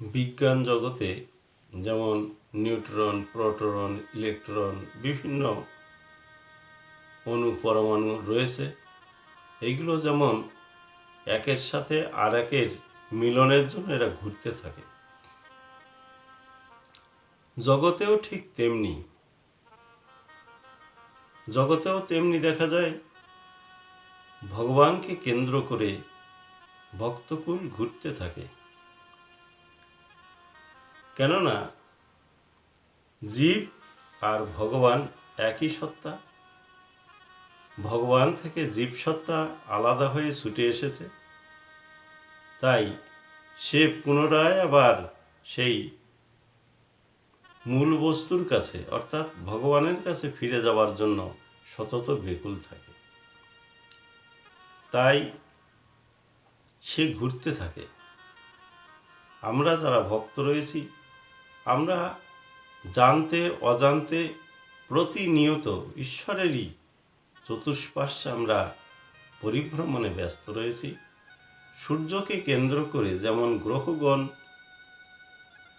বিজ্ঞান জগতে যেমন নিউট্রন, প্রোটন, ইলেকট্রন বিভিন্ন অণু পরমাণু রয়েছে। এইগুলো যেমন একের সাথে আর একের মিলনের জন্য এরা ঘুরতে থাকে। জগতেও ঠিক তেমনি। জগতেও তেমনি দেখা যায়, ভগবানকে কেন্দ্র করে ভক্তকুল ঘুরতে থাকে। কেননা জীব আর ভগবান একই সত্তা। ভগবান থেকে জীব সত্তা আলাদা হয়ে ছুটে এসেছে। তাই সে পুনরায় আবার সেই মূল বস্তুর কাছে, অর্থাৎ ভগবানের কাছে ফিরে যাওয়ার জন্য সতত বেকুল থাকে। তাই সে ঘুরতে থাকে। আমরা যারা ভক্ত রয়েছি আমরা জানতে, অজান্তে প্রতিনিয়ত ঈশ্বরেরই চতুষ্পার্শ্বে আমরা পরিভ্রমণে ব্যস্ত রয়েছি। সূর্যকে কেন্দ্র করে যেমন গ্রহগণ,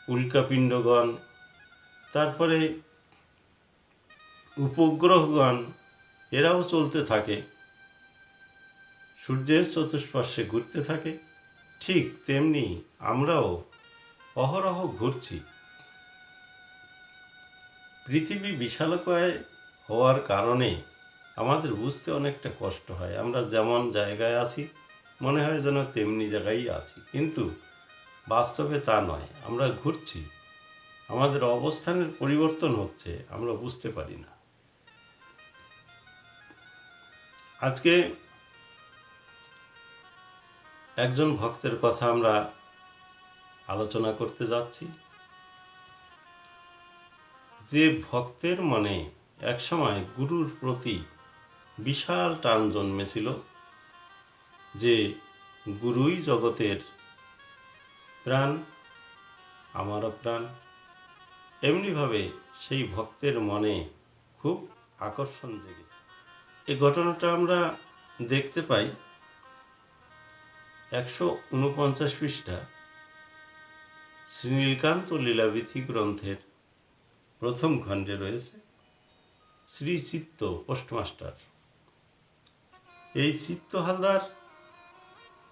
উল্কাপিণ্ডগণ, তারপরে উপগ্রহগণ, এরাও চলতে থাকে। সূর্যের চতুষ্পার্শ্বে ঘুরতে থাকে। ঠিক তেমনি আমরাও অহরহ ঘুরছি। পৃথিবী বিশালকায় হওয়ার কারণে আমাদের বুঝতে অনেকটা কষ্ট হয়। আমরা যেমন জায়গায় আছি, মনে হয় যেন তেমনি জায়গায় আছি। কিন্তু বাস্তবে তা নয়, আমরা ঘুরছি। আমাদের অবস্থানের পরিবর্তন হচ্ছে, আমরা বুঝতে পারি না। আজকে একজন ভক্তের কথা আমরা আলোচনা করতে যাচ্ছি। যে ভক্তের মনে একসময় গুরুর প্রতি বিশাল টান জন্মেছিল, যে গুরুই জগতের প্রাণ, আমারও প্রাণ, এমনিভাবে সেই ভক্তের মনে খুব আকর্ষণ জেগেছে। এই ঘটনাটা আমরা দেখতে পাই একশো উনপঞ্চাশ পৃষ্ঠা শ্রীনীলকান্ত লীলাবিথি গ্রন্থের প্রথম খণ্ডে রয়েছে শ্রী চিত্ত পোস্টমাস্টার। এই চিত্ত হালদার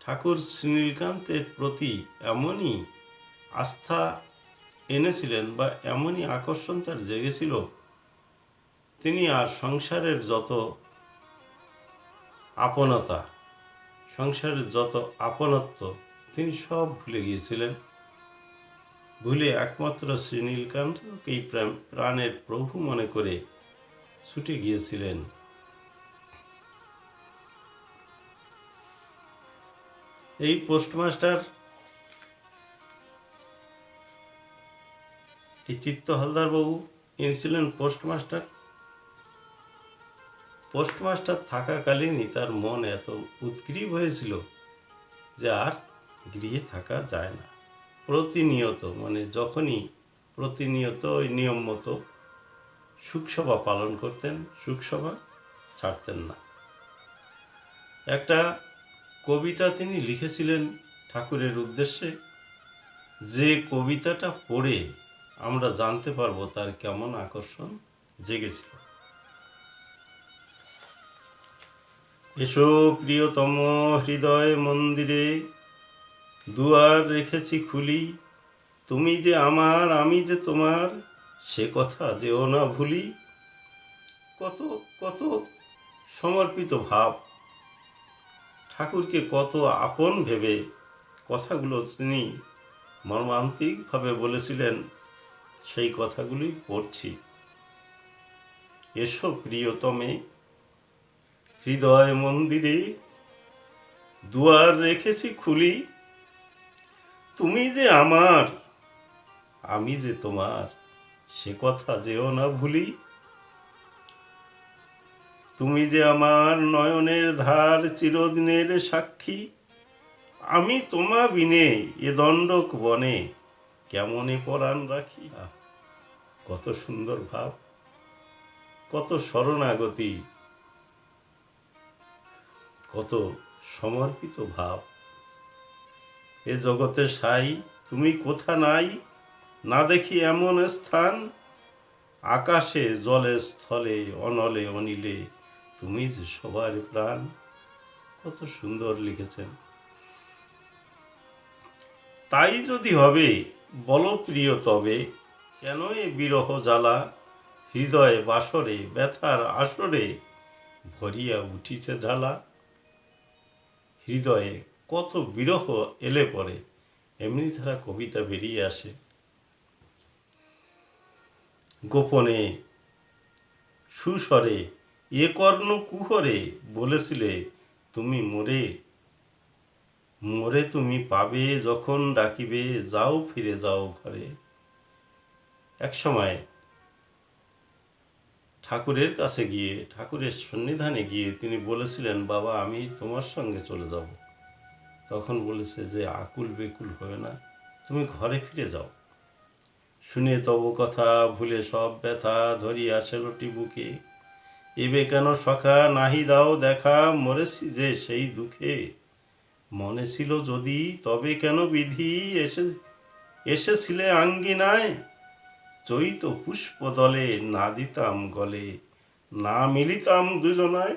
ঠাকুর শ্রীনীলকান্তের প্রতি এমনই আস্থা এনেছিলেন বা এমনই আকর্ষণ তার জেগেছিল, তিনি আর সংসারের যত আপনতা, সংসারের যত আপনত্ব, তিনি সব ভুলে গিয়েছিলেন। ভুলে একমাত্র শ্রী নীলকান্তকেই প্রাণের প্রভু মনে করে ছুটে গিয়েছিলেন। এই পোস্টমাস্টার এই চিত্ত হালদার বাবু ইনি ছিলেন পোস্টমাস্টার। পোস্টমাস্টার থাকাকালীনই তার মন এত উৎগ্রীব হয়েছিল যে আর গৃহে থাকা যায় না। প্রতিনিয়ত মানে যখনই প্রতিনিয়ত ওই নিয়ম মতো সুখসভা পালন করতেন, সুখসভা ছাড়তেন না। একটা কবিতা তিনি লিখেছিলেন ঠাকুরের উদ্দেশ্যে, যে কবিতাটা পড়ে আমরা জানতে পারব তার কেমন আকর্ষণ জেগেছিল। এসো প্রিয়তম হৃদয় মন্দিরে দুয়ার রেখেছি খুলি। তুমি যে আমার, আমি যে তোমার, সে কথা যেও না ভুলি। কত কত সমর্পিত ভাব। ঠাকুরকে কত আপন ভেবে কথাগুলো তিনি মর্মান্তিকভাবে বলেছিলেন, সেই কথাগুলি পড়ছি। এসো প্রিয়তমে, হৃদয় মন্দিরে। দুয়ার রেখেছি খুলি তুমি যে আমার, আমি যে তোমার, সে কথা যেও না ভুলি। তুমি যে আমার নয়নের ধার চিরদিনের সাক্ষী, আমি তোমা বিনে এ দণ্ডক বনে কেমনে পরাণ রাখি? কত সুন্দর ভাব, কত শরণাগতি, কত সমর্পিত ভাব। এ জগতে সাই, তুমি কোথা নাই? না দেখি এমন স্থান। আকাশে, জলে, স্থলে, অনলে, অনিলে, তুমি যে সবার প্রাণ। কত সুন্দর লিখেছেন। তাই যদি হবে, বল প্রিয় তবে কেন এ বিরহ জ্বালা? হৃদয়ে বাসরে, ব্যথার আসরে ভরিয়া উঠিছে ঢালা। হৃদয়ে কত বিরহ এলে পরে, এমনি ধারা কবিতা বেরিয়ে আসে। গোপনে, সুস্বরে, এ কর্ণ কুহরে বলেছিলে তুমি মোরে। মোরে তুমি পাবে যখন ডাকিবে, যাও ফিরে যাও ঘরে। এক সময় ঠাকুরের কাছে গিয়ে, ঠাকুরের সন্নিধানে গিয়ে তিনি বলেছিলেন, বাবা, আমি তোমার সঙ্গে চলে যাব। তখন বলেছে যে আকুল বেকুল হবে না। তুমি ঘরে ফিরে যাও। শুনে তব কথা ভুলে সব ব্যথা ধরিয়া সেলোটি বুকে। এবে কেন সখা নাহি দাও দেখা মরেছি যে সেই দুঃখে। মনে ছিল যদি তবে কেন বিধি এসে এসেছিলে আঙ্গিনায়। চৈত পুষ্প দলে না দিতাম গলে, না মিলিতাম দুজনায়।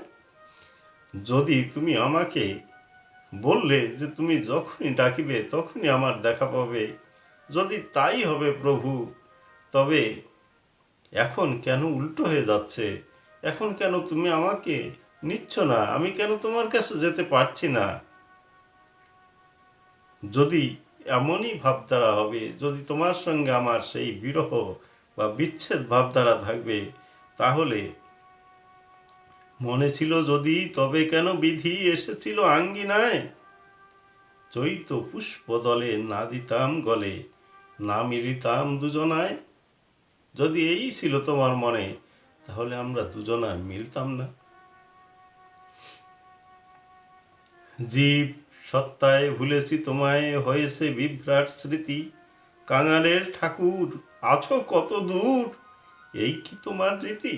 যদি তুমি আমাকে বললে যে তুমি যখনই ডাকিবে, তখনই আমার দেখা পাবে। যদি তাই হবে প্রভু, তবে এখন কেন উল্টো হয়ে যাচ্ছে? এখন কেন তুমি আমাকে নিচ্ছ না? আমি কেন তোমার কাছে যেতে পারছি না? যদি এমনই ভাবধারা হবে, যদি তোমার সঙ্গে আমার সেই বিরহ বা বিচ্ছেদ ভাবধারা থাকবে, তাহলে মনে ছিল যদি, তবে কেন বিধি এসেছিল আঙ্গিনায়? চৈত পুষ্প দলে না দিতাম গলে, না মিলিতাম দুজনায়। যদি এই ছিল তোমার মনে, তাহলে আমরা দুজনায় মিলতাম না। জীব সত্তায় ভুলেছি তোমায়, হয়েছে বিভ্রাট স্মৃতি। কাঙালের ঠাকুর, আছো কত দূর, এই কি তোমার রীতি?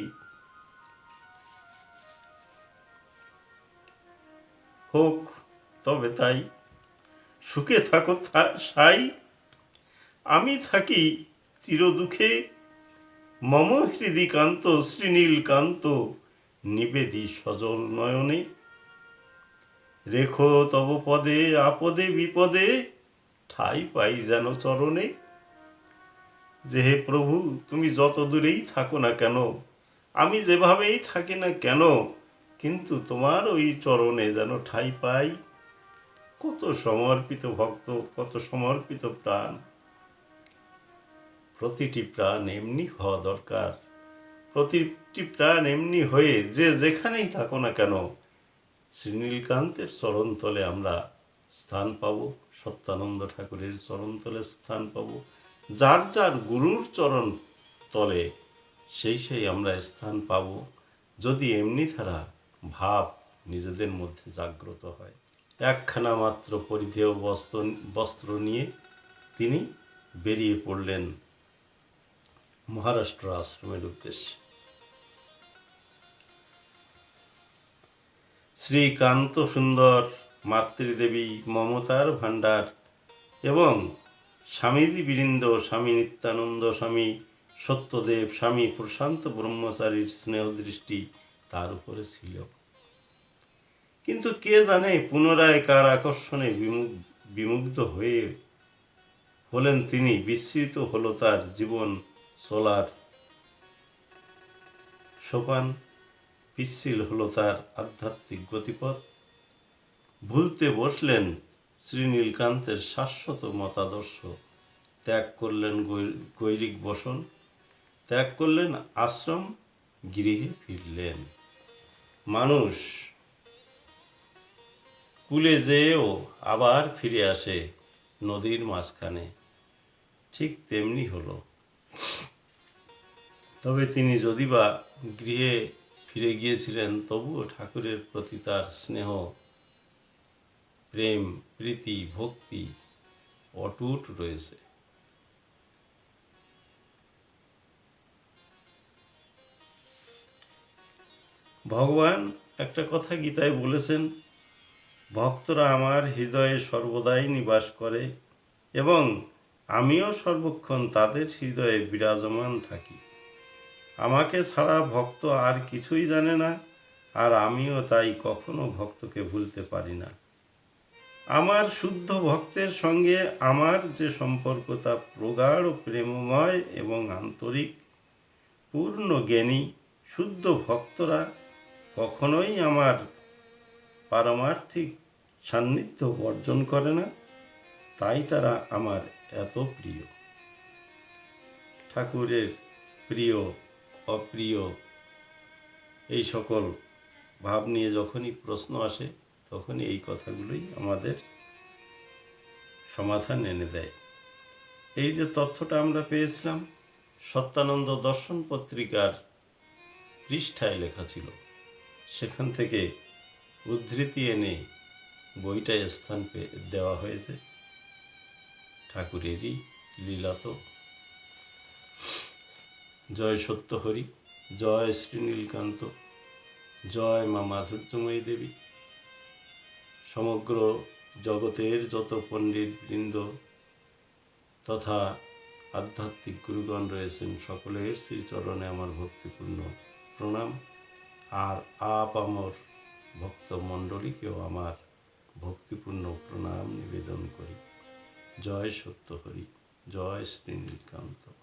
হোক, তবে তাই। সুখে থাকো সাই। আমি থাকি চির দুঃখে মম হৃদি কান্ত, শ্রীনীল কান্ত, নিবেদি সজল নয়নে। রেখো তব পদে, আপদে, বিপদে, ঠাই পাই যেন চরণে। যে হে প্রভু, তুমি যত দূরেই থাকো না কেন, আমি যেভাবেই থাকি না কেন কিন্তু তোমার ওই চরণে যেন ঠাই পাই। কত সমর্পিত ভক্ত, কত সমর্পিত প্রাণ। প্রতিটি প্রাণ এমনি হওয়া দরকার। প্রতিটি প্রাণ এমনি হয়ে যে যেখানেই থাকো না কেন, শ্রীনীলকান্তের চরণতলে আমরা স্থান পাব, সত্যানন্দ ঠাকুরের চরণতলে স্থান পাব। যার যার গুরুর চরণ তলে সেই সেই আমরা স্থান পাব। যদি এমনি ধারা ভাব নিজেদের মধ্যে জাগ্রত হয়। একখানা মাত্র পরিধেয় বস্ত্র বস্ত্র নিয়ে তিনি বেরিয়ে পড়লেন মহারাষ্ট্র আশ্রমের উদ্দেশ্যে। শ্রীকান্ত সুন্দর, মাতৃদেবী মমতার ভাণ্ডার এবং স্বামীজি বীরিন্দ স্বামী নিত্যানন্দ, স্বামী সত্যদেব, স্বামী প্রশান্ত ব্রহ্মচারীর স্নেহ দৃষ্টি তার উপরে ছিল। কিন্তু কে জানে পুনরায় কার আকর্ষণে বিমুগ্ধ হয়ে হলেন তিনি, বিস্মৃত হলো তার জীবন চলার। সোপান পিচ্ছিল হলো তার আধ্যাত্মিক গতিপথ। ভুলতে বসলেন শ্রীনীলকান্তের শাশ্বত মতাদর্শ। ত্যাগ করলেন গৈরিক বসন। ত্যাগ করলেন আশ্রম, গৃহে ফিরলেন। মানুষ কুলে যেয়েও আবার ফিরে আসে নদীর মাঝখানে। ঠিক তেমনি হলো। তবে তিনি যদি বা গৃহে ফিরে গিয়েছিলেন, তবুও ঠাকুরের প্রতি তার স্নেহ, প্রেম, প্রীতি, ভক্তি অটুট রয়েছে। ভগবান একটা কথা গীতায় বলেছেন, ভক্তরা আমার হৃদয়ে সর্বদাই নিবাস করে এবং আমিও সর্বক্ষণ তাদের হৃদয়ে বিরাজমান থাকি। আমাকে ছাড়া ভক্ত আর কিছুই জানে না, আর আমিও তাই কখনো ভক্তকে ভুলতে পারি না। আমার শুদ্ধ ভক্তের সঙ্গে আমার যে সম্পর্ক তা প্রগাঢ়, প্রেমময় এবং আন্তরিক, পূর্ণ জ্ঞানী, শুদ্ধ ভক্তরা কখনোই আমার পারমার্থিক সান্নিধ্য বর্জন করে না। তাই তারা আমার এত প্রিয়। ঠাকুরের প্রিয়, অপ্রিয় এই সকল ভাব নিয়ে যখনই প্রশ্ন আসে, তখনই এই কথাগুলোই আমাদের সমাধান এনে দেয়। এই যে তথ্যটা আমরা পেয়েছিলাম, সত্যানন্দ দর্শন পত্রিকার পৃষ্ঠায় লেখা ছিল। সেখান থেকে উদ্ধৃতি এনে বইটায় স্থান দেওয়া হয়েছে। ঠাকুরেরই লীলা তো। জয় সত্যহরি, জয় শ্রী নীলকান্ত জয় মা মাধুর্যময়ী দেবী। সমগ্র জগতের যত পণ্ডিত বৃন্দ তথা আধ্যাত্মিক গুরুগণ রয়েছেন, সকলের শ্রীচরণে আমার ভক্তিপূর্ণ প্রণাম। আর আপ আমার ভক্ত মণ্ডলীকেও আমার ভক্তিপূর্ণ প্রণাম নিবেদন করি। জয় সত্য হরি, জয় শ্রী নীলকান্ত